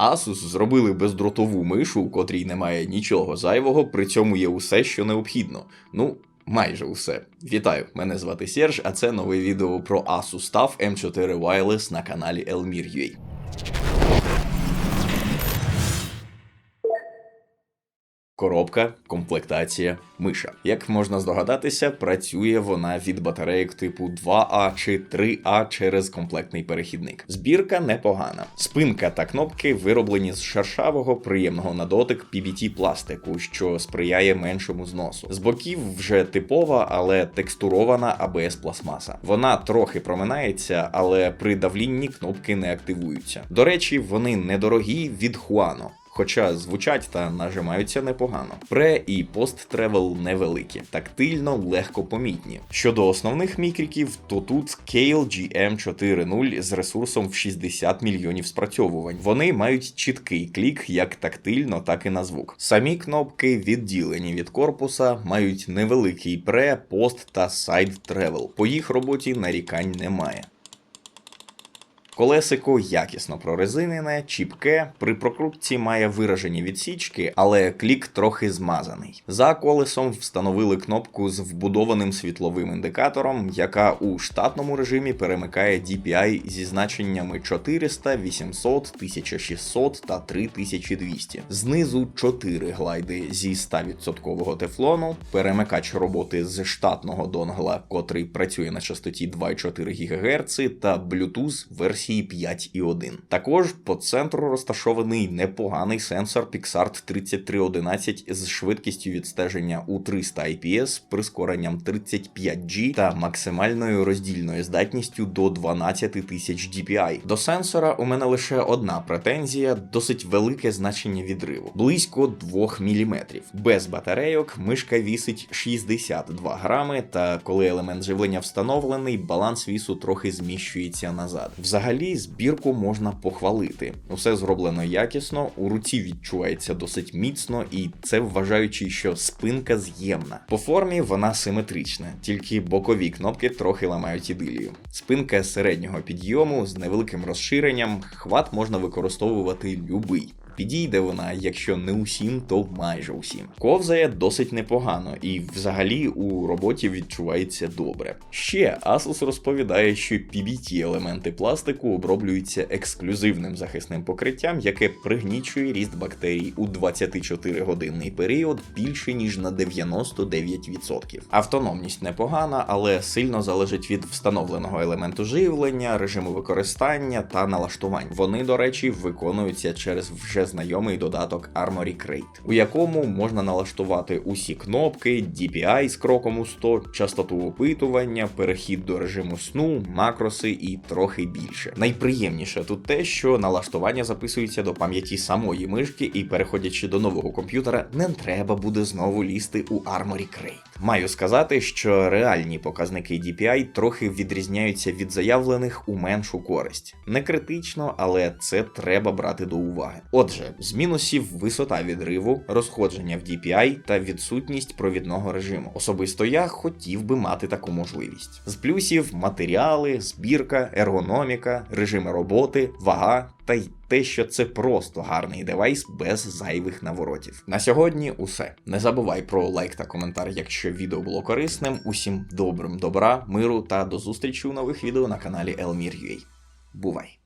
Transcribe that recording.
Asus зробили бездротову мишу, у котрій немає нічого зайвого, при цьому є усе, що необхідно. Ну, майже усе. Вітаю, мене звати Серж, а це нове відео про Asus TUF M4 Wireless на каналі Elmir.ua. Коробка, комплектація, миша. Як можна здогадатися, працює вона від батарейок типу 2А чи 3А через комплектний перехідник. Збірка непогана. Спинка та кнопки вироблені з шершавого, приємного на дотик PBT пластику, що сприяє меншому зносу. З боків вже типова, але текстурована ABS пластмаса. Вона трохи проминається, але при давлінні кнопки не активуються. До речі, вони недорогі від Huano. Хоча звучать та нажимаються непогано. Пре і пост тревел невеликі, тактильно легко помітні. Щодо основних мікриків, то тут Scale GM4.0 з ресурсом в 60 мільйонів спрацьовувань. Вони мають чіткий клік як тактильно, так і на звук. Самі кнопки відділені від корпуса, мають невеликий пре, пост та сайд тревел. По їх роботі нарікань немає. Колесико якісно прорезинене, чіпке, при прокрутці має виражені відсічки, але клік трохи змазаний. За колесом встановили кнопку з вбудованим світловим індикатором, яка у штатному режимі перемикає DPI зі значеннями 400, 800, 1600 та 3200. Знизу 4 глайди зі 100% тефлону, перемикач роботи з штатного донгла, котрий працює на частоті 2,4 ГГц, та Bluetooth версії 5.1. Також по центру розташований непоганий сенсор Pixart 3311 з швидкістю відстеження у 300 IPS прискоренням 35G та максимальною роздільною здатністю до 12 тисяч DPI. До сенсора у мене лише одна претензія, досить велике значення відриву близько 2 мм. Без батарейок мишка вісить 62 грами, та коли елемент живлення встановлений, баланс вісу трохи зміщується назад. Взагалі, збірку можна похвалити. Усе зроблено якісно, у руці відчувається досить міцно, і це вважаючи, що спинка з'ємна. По формі вона симетрична, тільки бокові кнопки трохи ламають ідилію. Спинка середнього підйому з невеликим розширенням, хват можна використовувати любий. Підійде вона, якщо не усім, то майже усім. Ковзає досить непогано і взагалі у роботі відчувається добре. Ще Asus розповідає, що PBT елементи пластику оброблюються ексклюзивним захисним покриттям, яке пригнічує ріст бактерій у 24-годинний період більше ніж на 99%. Автономність непогана, але сильно залежить від встановленого елементу живлення, режиму використання та налаштувань. Вони, до речі, виконуються через вже знайомий додаток Armory Crate, у якому можна налаштувати усі кнопки, DPI з кроком у 100, частоту опитування, перехід до режиму сну, макроси і трохи більше. Найприємніше тут те, що налаштування записується до пам'яті самої мишки, і переходячи до нового комп'ютера, не треба буде знову лізти у Armory Crate. Маю сказати, що реальні показники DPI трохи відрізняються від заявлених у меншу користь. Не критично, але це треба брати до уваги. Отже, з мінусів висота відриву, розходження в DPI та відсутність провідного режиму. Особисто я хотів би мати таку можливість. З плюсів матеріали, збірка, ергономіка, режими роботи, вага та й те, що це просто гарний девайс без зайвих наворотів. На сьогодні усе. Не забувай про лайк та коментар, якщо відео було корисним. Усім добрим добра, миру та до зустрічі у нових відео на каналі Elmir.ua. Бувай!